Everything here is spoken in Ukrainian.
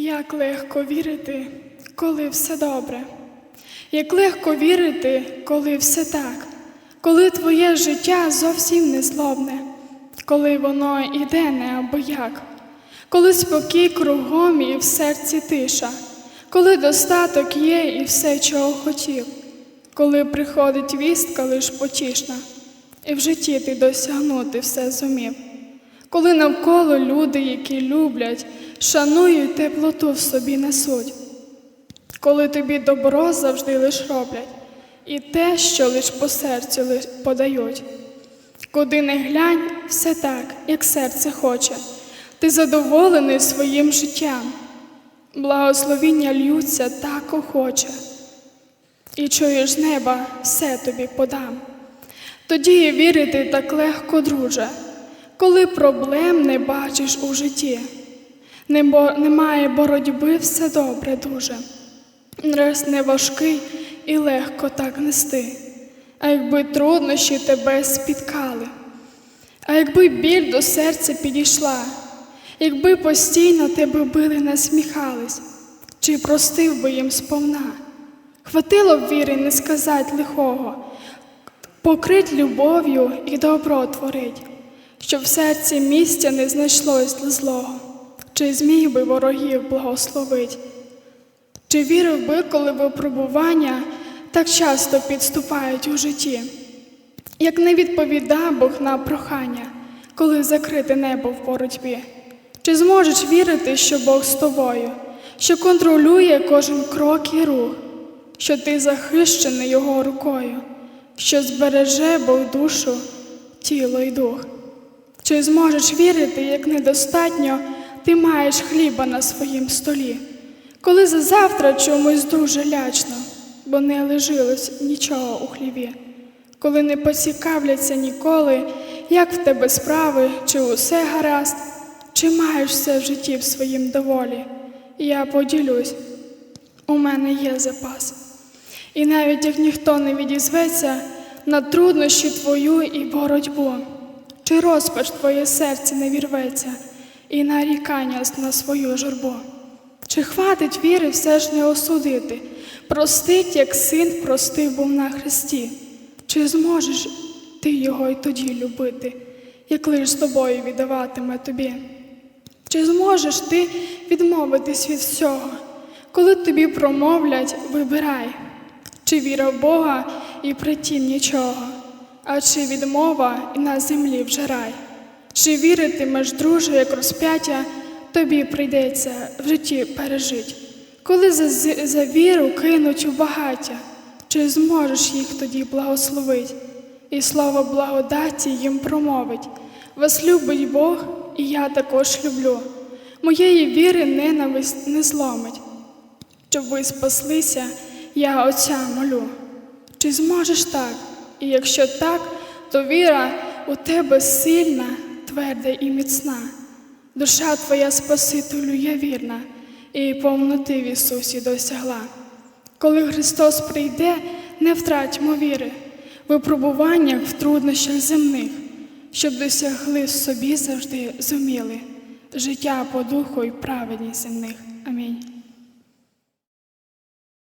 Як легко вірити, коли все добре. Як легко вірити, коли все так, коли твоє життя зовсім не злобне, коли воно іде не або як, коли спокій кругом і в серці тиша, коли достаток є і все, чого хотів, коли приходить вістка лиш потішна, і в житті ти досягнути все зумів. Коли навколо люди, які люблять, шанують теплоту в собі несуть, коли тобі добро завжди лиш роблять, і те, що лиш по серцю лиш подають. Куди не глянь, все так, як серце хоче, ти задоволений своїм життям, благословіння льються так охоче, і чуєш неба, все тобі подам. Тоді вірити так легко, друже, коли проблем не бачиш у житті. Немає боротьби, все добре дуже. Раз не важкий і легко так нести. А якби труднощі тебе спіткали, а якби біль до серця підійшла, якби постійно тебе били, насміхались, чи простив би їм сповна, хватило б віри не сказать лихого, покрить любов'ю і добро творить, щоб в серці місця не знайшлось злого, чи зміг би ворогів благословить. Чи вірив би, коли випробування так часто підступають у житті? Як не відповіда Бог на прохання, коли закрите небо в боротьбі? Чи зможеш вірити, що Бог з тобою, що контролює кожен крок і рух, що ти захищений Його рукою, що збереже Бог душу, тіло і дух? Чи зможеш вірити, як недостатньо ти маєш хліба на своїм столі? Коли за завтра чомусь дуже лячно, бо не лежилось нічого у хліві, коли не поцікавляться ніколи, як в тебе справи, чи усе гаразд, чи маєш все в житті в своїм доволі, я поділюсь, у мене є запас. І навіть як ніхто не відізветься на труднощі твою і боротьбу, чи розпач твоє серце не вірветься, і нарікання на свою журбу. Чи хватить віри все ж не осудити, простить, як син простив був на Христі? Чи зможеш ти його й тоді любити, як лиш з тобою віддаватиме тобі? Чи зможеш ти відмовитись від всього, коли тобі промовлять вибирай, чи віра в Бога і притім нічого, а чи відмова і на землі вже рай? Чи віритимеш, друже, як розп'яття? тобі прийдеться в житті пережить. Коли за, за віру кинуть у багаття, чи зможеш їх тоді благословить, і слово благодаті їм промовить. Вас любить Бог, і я також люблю. Моєї віри ненависть не зломить. Щоб ви спаслися, я Отця молю. Чи зможеш так? І якщо так, то віра у тебе сильна, тверда і міцна. Душа твоя Спасителю є вірна, і повноти в Ісусі досягла. Коли Христос прийде, не втратьмо віри, випробуваннях, в труднощах земних, щоб досягли собі завжди зуміли життя по духу і праведність земних. Амінь.